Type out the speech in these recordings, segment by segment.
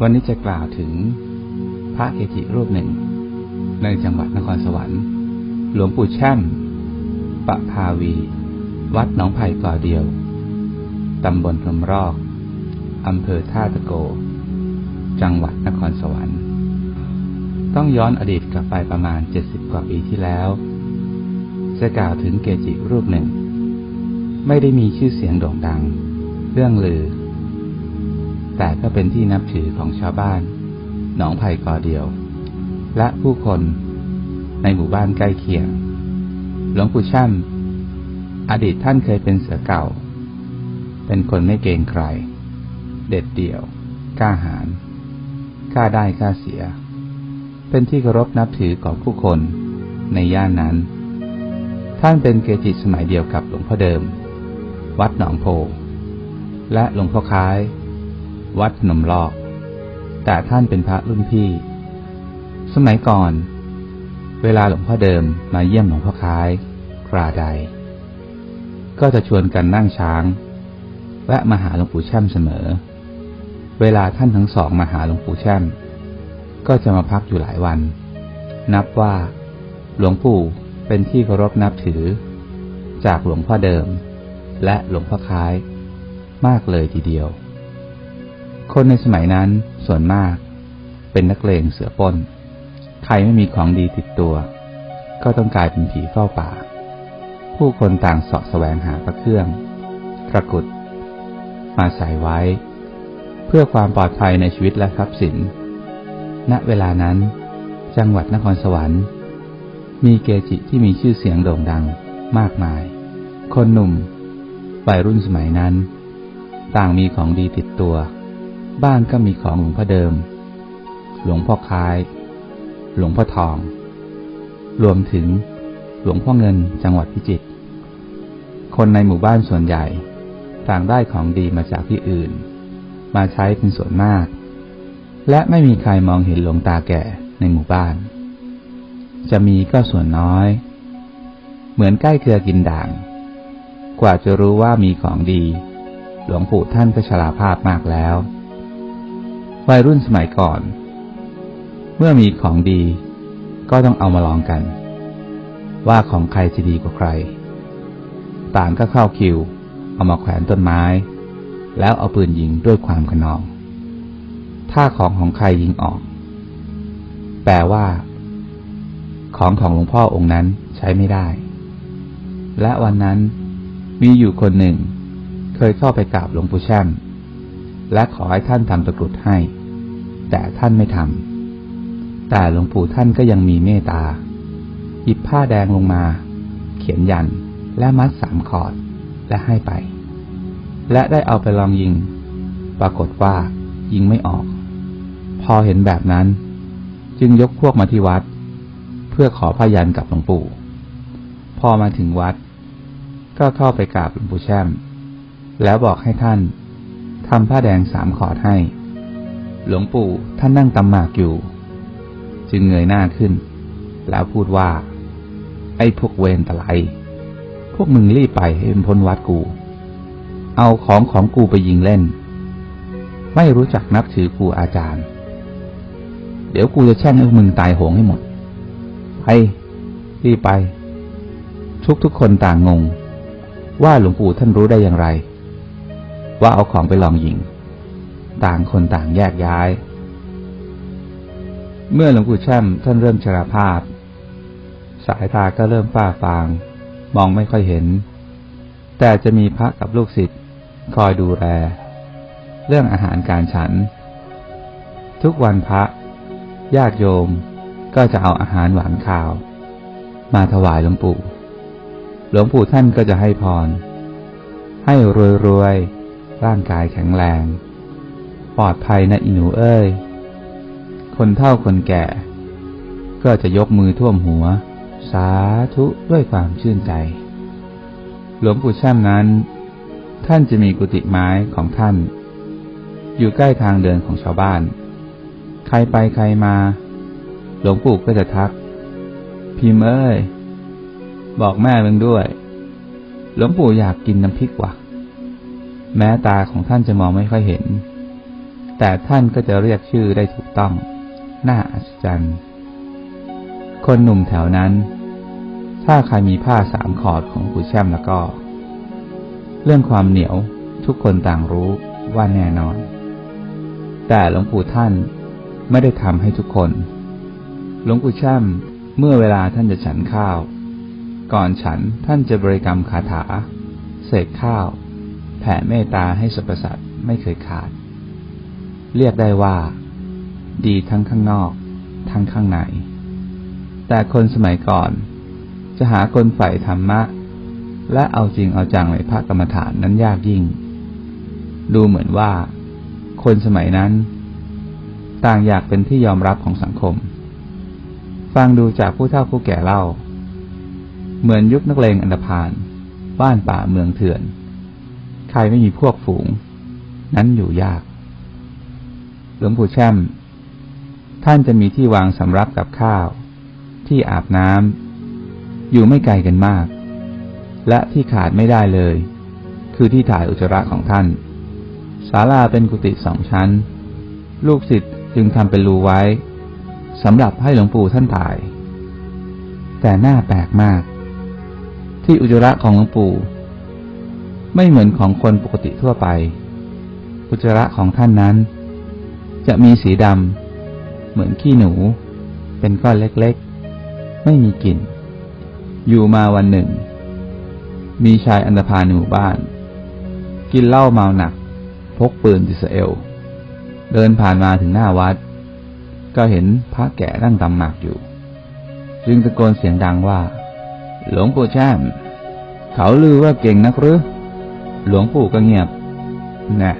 วันนี้จะกล่าวถึงพระเกจิรูปหนึ่ง ในจังหวัดนครสวรรค์ หลวงปู่แช่มปะพาวี วัดหนองไผ่ก่อเดียว ตำบลพรมรอกอำเภอท่าตะโก จังหวัดนครสวรรค์ ต้องย้อนอดีตกลับไปประมาณ70กว่าปีที่แล้ว จะกล่าวถึงเกจิรูปหนึ่ง ไม่ได้มีชื่อเสียงโด่งดัง เรื่องลือ แต่ก็เป็นที่นับถือของชาวบ้าน หนองไผ่กอเดียว และผู้คนในหมู่บ้านใกล้เคียง หลวงปู่ช่ำอดีตท่านเคยเป็นเสือเก่า เป็นคนไม่เกรงใคร เด็ดเดี่ยว กล้าหาญกล้าได้กล้าเสีย เป็นที่เคารพนับถือของผู้คนในย่านนั้น ท่านเป็นเกจิสมัยเดียวกับหลวงพ่อเดิม วัดหนองโพ และหลวงพ่อค้าย วัดพนมลอก แต่ท่านเป็นพระรุ่นพี่ สมัยก่อน เวลาหลวงพ่อเดิมมาเยี่ยมหลวงพ่อค้ายคราใด ก็จะชวนกันนั่งช้าง แวะมาหาหลวงปู่แช่มเสมอ เวลาท่านทั้งสองมาหาหลวงปู่แช่ม ก็จะมาพักอยู่หลายวัน นับว่า หลวงปู่เป็นที่เคารพนับถือ จากหลวงพ่อเดิม และหลวงพ่อค้ายมากเลยทีเดียว คนในสมัยนั้นส่วนมาก เป็นนักเลงเสือป้น ใครไม่มีของดีติดตัว ก็ต้องกลายเป็นผีเฝ้าป่า ผู้คนต่างเสาะแสวงหาพระเครื่องตะกุด มาใส่ไว้ เพื่อความปลอดภัยในชีวิตและทรัพย์สิน ณ เวลานั้น จังหวัดนครสวรรค์ มีเกจิที่มีชื่อเสียงโด่งดังมากมาย คนหนุ่มวัยรุ่นสมัยนั้น ต่างมีของดีติดตัว บ้านก็มีของหลวงพ่อเดิม หลวงพ่อคล้าย หลวงพ่อทอง รวมถึงหลวงพ่อเงินจังหวัดพิจิตร คนในหมู่บ้านส่วนใหญ่ต่างได้ของดีมาจากที่อื่น มาใช้เป็นส่วนมาก และไม่มีใครมองเห็นหลวงตาแก่ในหมู่บ้าน จะมีก็ส่วนน้อย เหมือนใกล้เกลือกินด่าง กว่าจะรู้ว่ามีของดี หลวงปู่ท่านก็ชราภาพมากแล้ว วัยรุ่นสมัยก่อน เมื่อมีของดี ก็ต้องเอามาลองกัน ว่าของใครจะดีกว่าใคร ต่างก็เข้าคิว เอามาแขวนต้นไม้ แล้วเอาปืนยิงด้วยความขนอง ถ้าของของใครยิงออก แปลว่า ของของหลวงพ่อองค์นั้นใช้ไม่ได้ และวันนั้นมีอยู่คนหนึ่ง เคยเข้าไปกราบหลวงปู่แช่ม และขอให้ท่านทำตะกรุดให้ แต่ท่านไม่ทำแต่หลวงปู่ท่านก็ยังมีเมตตา หยิบผ้าแดงลงมา เขียนยันและมัดสามขอดและให้ไป และได้เอาไปลองยิง ปรากฏว่ายิงไม่ออก พอเห็นแบบนั้น จึงยกพวกมาที่วัด เพื่อขอพยันกับหลวงปู่ พอมาถึงวัด ก็เข้าไปกราบหลวงปู่แช่ม แล้วบอกให้ท่าน ทำผ้าแดงสามขอดให้ หลวงปู่ท่านนั่งตำหมากอยู่ จึงเงยหน้าขึ้น แล้วพูดว่า ไอ้พวกเวรตะไลพวกมึงรีบไปให้เป็นพ้นวัดกู เอาของของกูไปยิงเล่น ไม่รู้จักนับถือกูอาจารย์ เดี๋ยวกูจะแช่งให้มึงตายโหงให้หมดไปรีบไป ทุกทุกคนต่างงง ว่าหลวงปู่ท่านรู้ได้อย่างไร ว่าเอาของไปลองยิง ต่างคนต่างแยกย้าย เมื่อหลวงปู่แช่มท่านเริ่มชราภาพ สายตาก็เริ่มฝ้าฟาง มองไม่ค่อยเห็น แต่จะมีพระกับลูกศิษย์คอยดูแล เรื่องอาหารการฉัน ทุกวันพระญาติโยมก็จะเอาอาหารหวานข้าว มาถวายหลวงปู่ หลวงปู่ท่านก็จะให้พร ให้รวยๆ ร่างกายแข็งแรง ปลอดภัยนะอิหนูเอ้ย คนเฒ่าคนแก่ ก็จะยกมือท่วมหัว สาธุด้วยความชื่นใจ หลวงปู่แช่มนั้น ท่านจะมีกุฏิไม้ของท่าน อยู่ใกล้ทางเดินของชาวบ้าน ใครไปใครมา หลวงปู่ก็จะทัก พิมเอ้ย บอกแม่มึงด้วย หลวงปู่อยากกินน้ำพริกว่ะ แม้ตาของท่านจะมองไม่ค่อยเห็น แต่ท่านก็จะเรียกชื่อได้ถูกต้อง น่าอัศจรรย์ คนหนุ่มแถวนั้น ถ้าใครมีผ้าสามขอดของปู่แช่มแล้วก็ เรื่องความเหนียวทุกคนต่างรู้ว่าแน่นอน แต่หลวงปู่ท่านไม่ได้ทำให้ทุกคน หลวงปู่แช่มเมื่อเวลาท่านจะฉันข้าว ก่อนฉันท่านจะบริกรรมคาถา เสกข้าว แผ่เมตตาให้สรรพสัตว์ไม่เคยขาด เรียกได้ว่า ดีทั้งข้างนอก ทั้งข้างใน แต่คนสมัยก่อน จะหาคนใฝ่ธรรมะ และเอาจริงเอาจังในพระกรรมฐานนั้นยากยิ่ง ดูเหมือนว่า คนสมัยนั้น ต่างอยากเป็นที่ยอมรับของสังคม ฟังดูจากผู้เฒ่าผู้แก่เล่า เหมือนยุคนักเลงอันดพาน บ้านป่าเมืองเถื่อน ใครไม่มีพวกฝูง นั้นอยู่ยาก หลวงปู่แช่ม ท่านจะมีที่วางสำรับกับข้าว ที่อาบน้ำอยู่ไม่ไกลกันมาก และที่ขาดไม่ได้เลย คือที่ถ่ายอุจจาระของท่านศาลาเป็นกุฏิสองชั้น ลูกศิษย์จึงทำเป็นรูไว้สำหรับให้หลวงปู่ท่านถ่าย แต่หน้าแปลกมาก ที่อุจจาระของหลวงปู่ ไม่เหมือนของคนปกติทั่วไป อุจจาระของท่านนั้น จะมีสีดำเหมือนขี้หนู เป็นก้อนเล็กๆ ไม่มีกลิ่น อยู่มาวันหนึ่ง มีชายอันธพาลหมู่บ้าน กินเหล้าเมาหนัก พกปืนดิสเอล เดินผ่านมาถึงหน้าวัด ก็เห็นพระแก่นั่งตำหนักอยู่ จึงตะโกนเสียงดังว่า หลวงปู่แช่มเขาลือว่าเก่งนักหรือ หลวงปู่ก็เงียบน่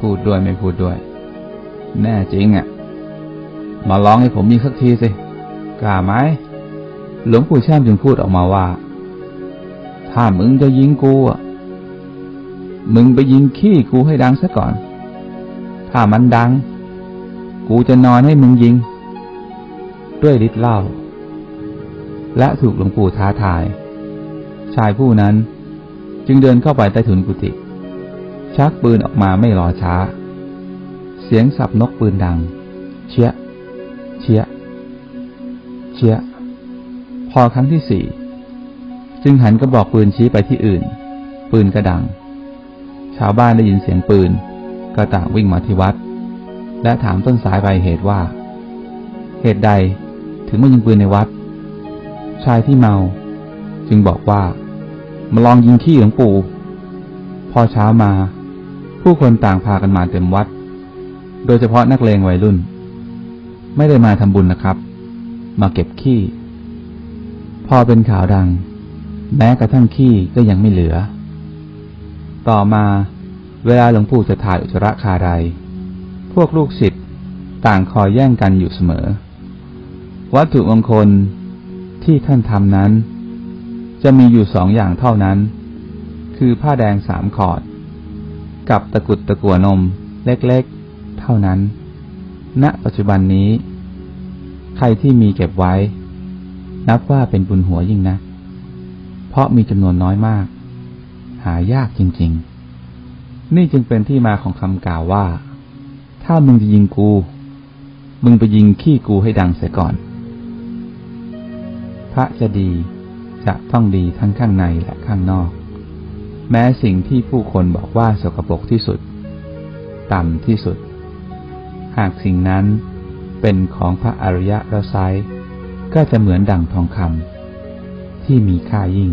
พูดด้วยไม่พูดด้วย แน่จริงอะ มาลองให้ผมยิงสักทีสิ กล้าไหมหลวงปู่แช่มจึงพูดออกมาว่า ถ้ามึงจะยิงกูอะ มึงไปยิงขี้กูให้ดังซะก่อน ถ้ามันดัง กูจะนอนให้มึงยิง ด้วยฤทธิ์เล้าและถูกหลวงปู่ท้าทาย ชายผู้นั้น จึงเดินเข้าไปใต้ถุนกุฏิชักปืนออกมาไม่รอช้า เสียงสับนกปืนดัง เชียเชียเชียพอครั้งที่สี่จึงหันกระบอกปืนชี้ไปที่อื่น ปืนก็ดัง ชาวบ้านได้ยินเสียงปืน ก็ต่างวิ่งมาที่วัด และถามต้นสายไปเหตุว่า เหตุใดถึงมายิงปืนในวัด ชายที่เมา จึงบอกว่า มาลองยิงขี้หลวงปู่ พอเช้ามา ผู้คนต่างพากันมาเต็มวัด โดยเฉพาะนักเลงวัยรุ่น ไม่ได้มาทำบุญนะครับ มาเก็บขี้ พอเป็นข่าวดัง แม้กระทั่งขี้ก็ยังไม่เหลือ ต่อมาเวลาหลวงปู่จะถ่ายอุจจาระคาใดพวกลูกศิษย์ต่างคอยแย่งกันอยู่เสมอ วัตถุมงคลที่ท่านทำนั้น จะมีอยู่สองอย่างเท่านั้น คือผ้าแดงสามขอด กับตะกุดตะกัวนมเล็กๆ เท่านั้น ณ ปัจจุบันนี้ ใครที่มีเก็บไว้ นับว่าเป็นบุญหัวยิ่งนะ เพราะมีจำนวนน้อยมาก หายากจริงๆ นี่จึงเป็นที่มาของคำกล่าวว่า ถ้ามึงจะยิงกู มึงไปยิงขี้กูให้ดังเสียก่อน พระจะดี จะต้องดีทั้งข้างในและข้างนอก แม้สิ่งที่ผู้คนบอกว่าสกปรกที่สุด ต่ำที่สุด หากสิ่งนั้นเป็นของพระอริยะแล้วไซก็จะเหมือนดั่งทองคำที่มีค่ายิ่ง